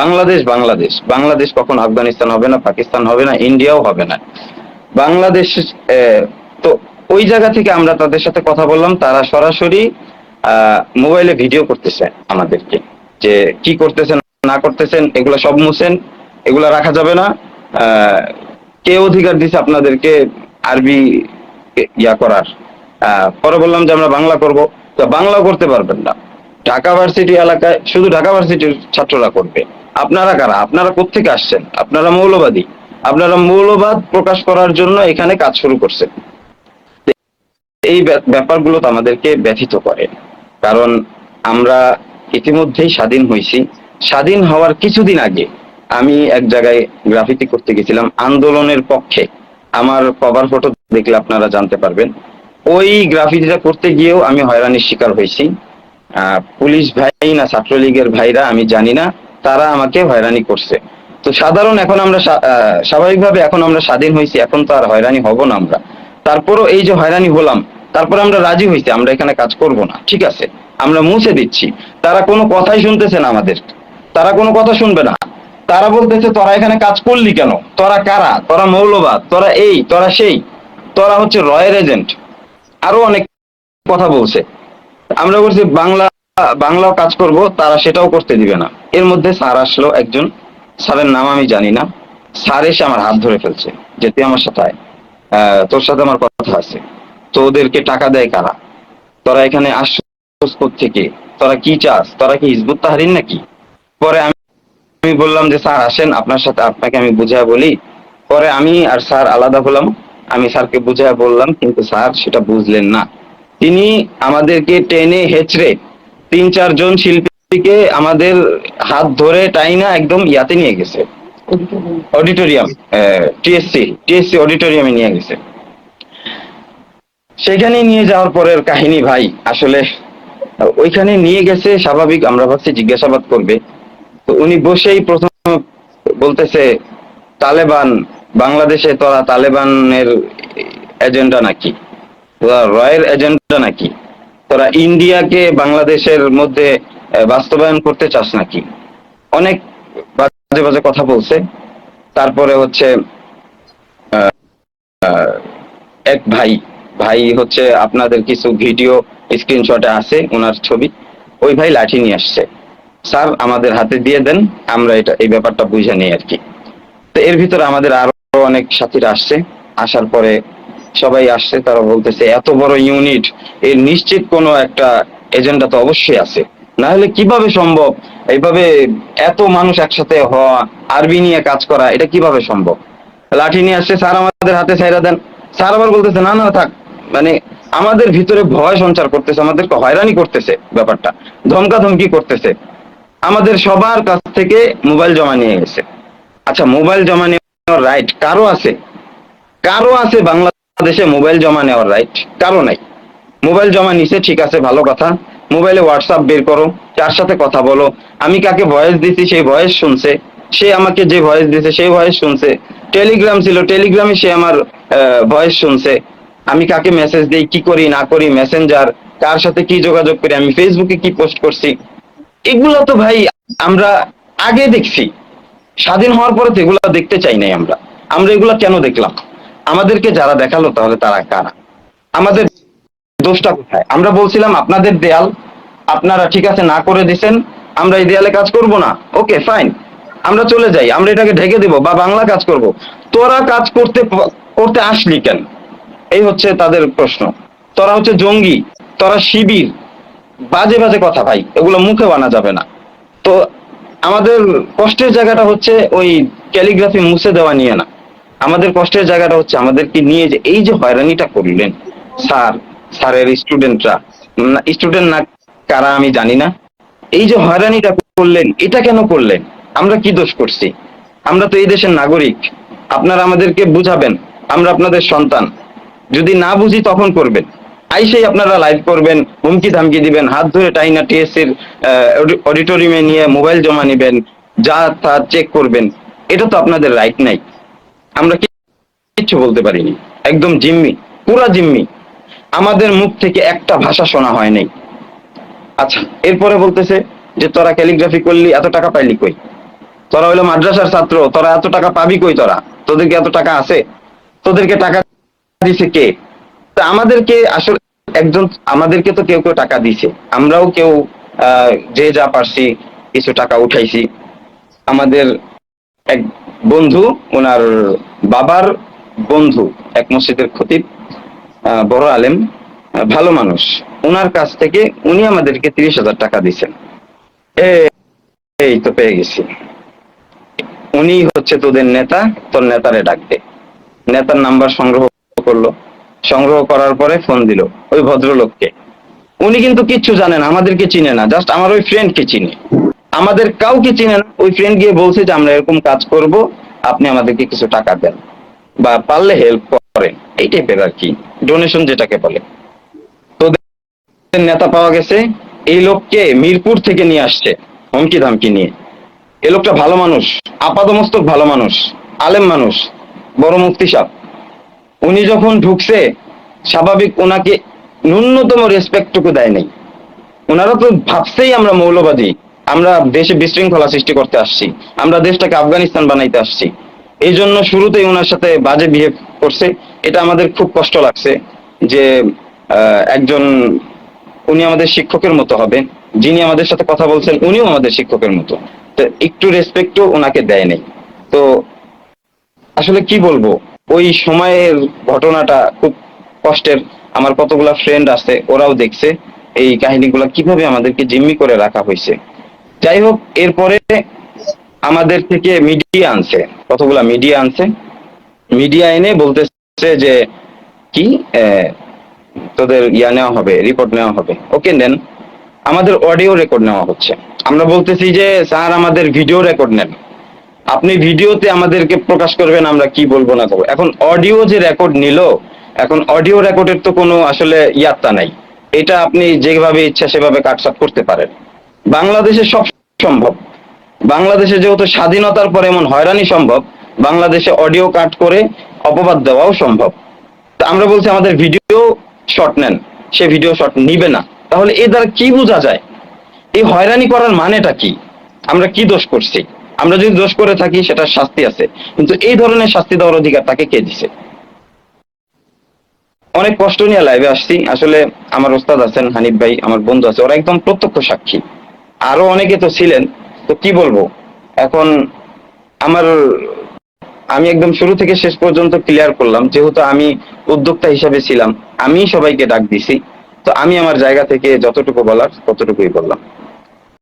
বাংলাদেশ বাংলাদেশ। বাংলাদেশ কখন আফগানিস্তান হবে না, পাকিস্তান হবে না, ইন্ডিয়াও হবে না। বাংলাদেশ তো ওই জায়গা থেকে আমরা তাদের সাথে কথা বললাম, তারা সরাসরি মোবাইলে ভিডিও করতেছে আমাদেরকে, যে কি করতেছেন, না করতেছেন, এগুলো সব মুছেন, এগুলো রাখা যাবে না। কে অধিকার দিছে আপনাদেরকে আরবি ইয়া করার? পরে বললাম যে আমরা বাংলা করব। তো বাংলা করতে পারবেন না। ঢাকা ভার্সিটি এলাকায়, শুধু ঢাকা ভার্সিটির ছাত্ররা করবে। আপনারা কারা? আপনারা কোত্থেকে আসছেন? আপনারা মৌলবাদী। আপনারা মৌলবাদ প্রকাশ করার জন্য এখানে কাজ শুরু করছেন। এই ব্যাপ- ব্যাপারগুলো তো আমাদেরকে ব্যথিত করে। কারণ আমরা ইতিমধ্যেই স্বাধীন হয়েছি স্বাধীন হওয়ার কিছুদিন আগে আমি এক জায়গায় গ্রাফিতি করতে গেছিলাম আন্দোলনের পক্ষে। আমার কভার ফটো দেখলে আপনারা জানতে পারবেন। ওই গ্রাফিতিটা করতে গিয়েও আমি হয়রানির শিকার হয়েছি পুলিশ ভাই না ছাত্রলীগের ভাইরা আমি জানি না। তারা আমাকে হয়রানি করছে। তো সাধারণ এখন আমরা স্বাভাবিকভাবে এখন আমরা স্বাধীন হয়েছি, এখন তো আর হয়রানি হব না আমরা। তারপরও এই যে হয়রানি হলাম, তারপরে আমরা রাজি হয়েছি, আমরা এখানে কাজ করব না, ঠিক আছে? আমরা মুছে দিচ্ছি। তারা কোনো কথাই শুনতেছে না আমাদের। তারা কোনো কথা শুনবে না। তারা বলতেছে, তোরা এখানে কাজ করলি কেন? তোরা কারা? তোরা মৌলবাদ? তোরা এই, তোরা সেই? তোরা হচ্ছে রয়ের এজেন্ট। আরও অনেক কথা বলছে। আমরা বলছি, বাংলা বাংলাও কাজ করব, তারা সেটাও করতে দিবে না। এর মধ্যে স্যার আসলো একজন। স্যারের নাম আমি জানি না। স্যার এসে আমার হাত ধরে ফেলছে যে, তুই আমার সাথে আয়। তোর সাথে আমার কথা আছে। তো ওদেরকে টাকা দেয় কারা? তোরা এখানে আসছিস থেকে তোরা কি চাস? তোরা কি হিজবুত তাহারিন নাকি? পরে আমি আমি বললাম যে, স্যার, আসেন। আপনার সাথে আপনাকে আমি বুঝায় বলি। পরে আমি আর স্যার আলাদা হলাম। আমি স্যারকে বুঝায় বললাম, কিন্তু স্যার সেটা বুঝলেন না। তিনি আমাদেরকে টেনে হেচড়ে তিন চারজন শিল্পীকে আমাদের হাত ধরে টাইনা একদম ইয়াতে নিয়ে গেছে। অডিটোরিয়াম টিএসসি টিএসসি অডিটোরিয়ামে নিয়ে গেছে। সেখানে নিয়ে যাওয়ার পরের কাহিনী ভাই, আসলে ওইখানে নিয়ে গেছে স্বাভাবিক, আমরা ভাবছি জিজ্ঞাসাবাদ করবে। তো উনি বসেই প্রথম বলতেছে, তালেবান, বাংলাদেশে তোরা তালেবানের এজেন্ডা নাকি? রয়ের এজেন্ডা নাকি? তোরা ইন্ডিয়াকে বাংলাদেশের মধ্যে বাস্তবায়ন করতে চাস নাকি? অনেক বাজে বাজে কথা বলছে। তারপরে হচ্ছে এক ভাই ভাই হচ্ছে আপনাদের কিছু ভিডিও স্ক্রিনশটে আছে ওনার ছবি। ওই ভাই লাঠি নিয়ে আসছে। স্যার, আমাদের হাতে দিয়ে দেন, আমরা এটা, এই ব্যাপারটা বুঝে নেই আর কি। তো এর ভিতরে আমাদের আরও অনেক সাথীরা আসছে। আসার পরে সবাই আসছে, তারা বলতেছে, এত বড় ইউনিট এর নিশ্চিত কোনো একটা এজেন্ডা তো অবশ্যই আছে। না হলে কীভাবে সম্ভব? এইভাবে এত মানুষ একসাথে হওয়া, আরবি নিয়ে কাজ করা, এটা কীভাবে সম্ভব? লাঠি নিয়ে আসছে, স্যার, আমাদের হাতে ছাইরা দেন। স্যার আবার বলতেছে, না না, থাক। মানে আমাদের ভিতরে ভয় সঞ্চার করতেছে, আমাদেরকে হয়রানি করতেছে ব্যাপারটা। ধমকা ধমকি করতেছে। আমাদের সবার কাছ থেকে মোবাইল জমা নিয়ে গেছে। আচ্ছা মোবাইল জমা নেওয়ার রাইট কারও আছে? কারও আছে বাংলাদেশে মোবাইল জমা নেওয়ার রাইট কারও নাই। মোবাইল জমা নিছে, ঠিক আছে, ভালো কথা। মোবাইলে হোয়াটসঅ্যাপ বের করো, যার সাথে কথা বলো। আমি কাকে ভয়েস দিছি, সেই ভয়েস শুনছে। সে আমাকে যে ভয়েস দিছে, সেই ভয়েস শুনছে। টেলিগ্রাম ছিল টেলিগ্রামে সে আমার ভয়েস শুনছে। আমি কাকে মেসেজ দিই, কি করি, না করি মেসেঞ্জার কার সাথে কি যোগাযোগ করি, আমি ফেসবুকে কি পোস্ট করছি? এগুলো তো ভাই, আমরা আগে দেখছি। স্বাধীন হওয়ার পরে তো এগুলো দেখতে চাই নাই আমরা। আমরা এগুলো কেন দেখলাম? আমাদেরকে যারা দেখাল তাহলে তারা কারা? আমাদের দোষটা কোথায়? আমরা বলছিলাম আপনাদের দেয়াল আপনারা ঠিক আছে না করে দিছেন, আমরা এই দেয়ালে কাজ করব না। ওকে ফাইন আমরা চলে যাই, আমরা এটাকে ঢেকে দেব বা বাংলা কাজ করব। তোরা কাজ করতে করতে আসলি কেন? এই হচ্ছে তাদের প্রশ্ন। তোরা হচ্ছে জঙ্গি, তোরা শিবির। বাজে বাজে কথা ভাই, এগুলো মুখে আনা যাবে না। তো আমাদের কষ্টের জায়গাটা হচ্ছে ওই ক্যালিগ্রাফি মুছে দেওয়া নিয়ে না। আমাদের কষ্টের জায়গাটা হচ্ছে আমাদেরকে নিয়ে যে এই যে হয়রানিটা করলেন, স্যার, স্যারের স্টুডেন্টরা স্টুডেন্ট না, কারা আমি জানি না। এই যে হয়রানিটা করলেন, এটা কেন করলেন? আমরা কি দোষ করছি? আমরা তো এই দেশের নাগরিক। আপনারা আমাদেরকে বুঝাবেন, আমরা আপনাদের সন্তান। যদি না বুঝি তখন করবেন। আইসেই আপনারা লাইভ করবেন, হুমকি ধামকি দিবেন, হাত ধরে টাইনা টিএসসির অডিটোরিয়ামে নিয়ে মোবাইল জমা নেবেন, যা তা চেক করবেন, এটা তো আপনাদের রাইট নাই। আমরা কিচ্ছু বলতে পারিনি। একদম জিম্মি, পুরা জিম্মি। আমাদের মুখ থেকে একটা ভাষা শোনা হয় নাই। আচ্ছা এরপরে বলতেছে যে, তোরা ক্যালিগ্রাফি করলি, এত টাকা পাইলি কই? তোরা হইল মাদ্রাসার ছাত্র, তোরা এত টাকা পাবি কই তোরা? তোদেরকে এত টাকা আছে? তোদেরকে টাকা দিছে কে? তা আমাদেরকে আসলে একজন, আমাদেরকে তো কেউ কেউ টাকা দিছে। আমরাও কেউ যে যা পারছি, কিছু টাকা উঠাইছি। আমাদের এক বন্ধু, ওনার বাবার বন্ধু, এক মসজিদের খতিব বড় আলেম ভালো মানুষ। ওনার কাছ থেকে উনি আমাদেরকে তিরিশ হাজার টাকা দিছেন এই তো পেয়ে গেছি। উনি হচ্ছে তোদের নেতা, তোর নেতারে ডাকবে। নেতার নাম্বার সংগ্রহ করল। সংগ্রহ করার পরে ফোন দিল ওই ভদ্রলোককে। উনি কিন্তু কিচ্ছু জানে না, আমাদেরকে চিনে না, জাস্ট আমার ওই ফ্রেন্ডকে চিনে। আমাদের কাউকে চিনে না, ওই ফ্রেন্ড গিয়ে বলছে যে, আমরা এরকম কাজ করব, আপনি আমাদেরকে কিছু টাকা দেন বা পারলে হেল্প করেন। এই টাইপের আর কি ডোনেশন যেটাকে বলে। তোদের নেতা পাওয়া গেছে, এই লোককে মিরপুর থেকে নিয়ে আসছে, হুমকি ধামকি নিয়ে। এই লোকটা ভালো মানুষ, আপাদমস্তক ভালো মানুষ, আলেম মানুষ, বড় মুফতি সাহ উনি যখন ঢুকছে, স্বাভাবিক ওনাকে ন্যূনতম রেসপেক্টটুকু দেয় নাই। ওনারা তো ভাবছেই আমরা মৌলবাদী। আমরা দেশে বিশৃঙ্খলা সৃষ্টি করতে আসছি। আমরা দেশটাকে আফগানিস্তান বানাইতে আসছি। এই জন্য শুরুতেই ওনার সাথে বাজে বিহেভ করছে। এটা আমাদের খুব কষ্ট লাগছে যে একজন, উনি আমাদের শিক্ষকের মতো হবে যিনি আমাদের সাথে কথা বলছেন, উনিও আমাদের শিক্ষকের মতো। তো একটু রেসপেক্টও ওনাকে দেয় নাই। তো আসলে কি বলব? ওই সময়ের ঘটনাটা খুব কষ্টের। আমার কতগুলা ফ্রেন্ড আছে, ওরাও দেখছে। এই কাহিনীগুলো কীভাবে আমাদেরকে জিম্মি করে রাখা হয়েছে। যাই হোক এরপরে আমাদের থেকে মিডিয়া আনছে। কতগুলা মিডিয়া আনছে? মিডিয়া এনে বলতেছে যে, কি তোদের ইয়া নেওয়া হবে রিপোর্ট নেওয়া হবে। ওকে নেন আমাদের অডিও রেকর্ড নেওয়া হচ্ছে। আমরা বলতেছি যে, স্যার, আমাদের ভিডিও রেকর্ড নেন। আপনি ভিডিওতে আমাদেরকে প্রকাশ করবেন, আমরা কি বলব না করব এখন অডিও যে রেকর্ড নিল, এখন অডিও রেকর্ডের তো কোনো আসলে ইয়াত্তা নাই। এটা আপনি যেভাবে ইচ্ছা সেভাবে কাটসাট করতে পারেন। বাংলাদেশে সব সম্ভব। বাংলাদেশে যেহেতু স্বাধীনতার পর এমন হয়রানি সম্ভব, বাংলাদেশে অডিও কাট করে অপবাদ দেওয়াও সম্ভব। তা আমরা বলছি আমাদের ভিডিও শট নেন, সে ভিডিও শট নিবে না। তাহলে এ দ্বারা কি বোঝা যায়? এই হয়রানি করার মানেটা কি? আমরা কি দোষ করছি? আমরা যদি দোষ করে থাকি সেটা শাস্তি আছে। কিন্তু এই ধরনের শাস্তি দেওয়ার অধিকার তাকে কে দিছে? অনেক কষ্ট নিয়ে লাইভে আসছি। আসলে আমার ওস্তাদ আছেন হানিফ ভাই, আমার বন্ধু আছে। ওরা একদম প্রত্যক্ষ সাক্ষী। আরও অনেকে তো ছিলেন, তো কি বলব? এখন আমার, আমি একদম শুরু থেকে শেষ পর্যন্ত ক্লিয়ার করলাম, যেহেতু আমি উদ্যোক্তা হিসাবে ছিলাম আমি সবাইকে ডাক দিছি, তো আমি আমার জায়গা থেকে যতটুকু বলার ততটুকুই বললাম।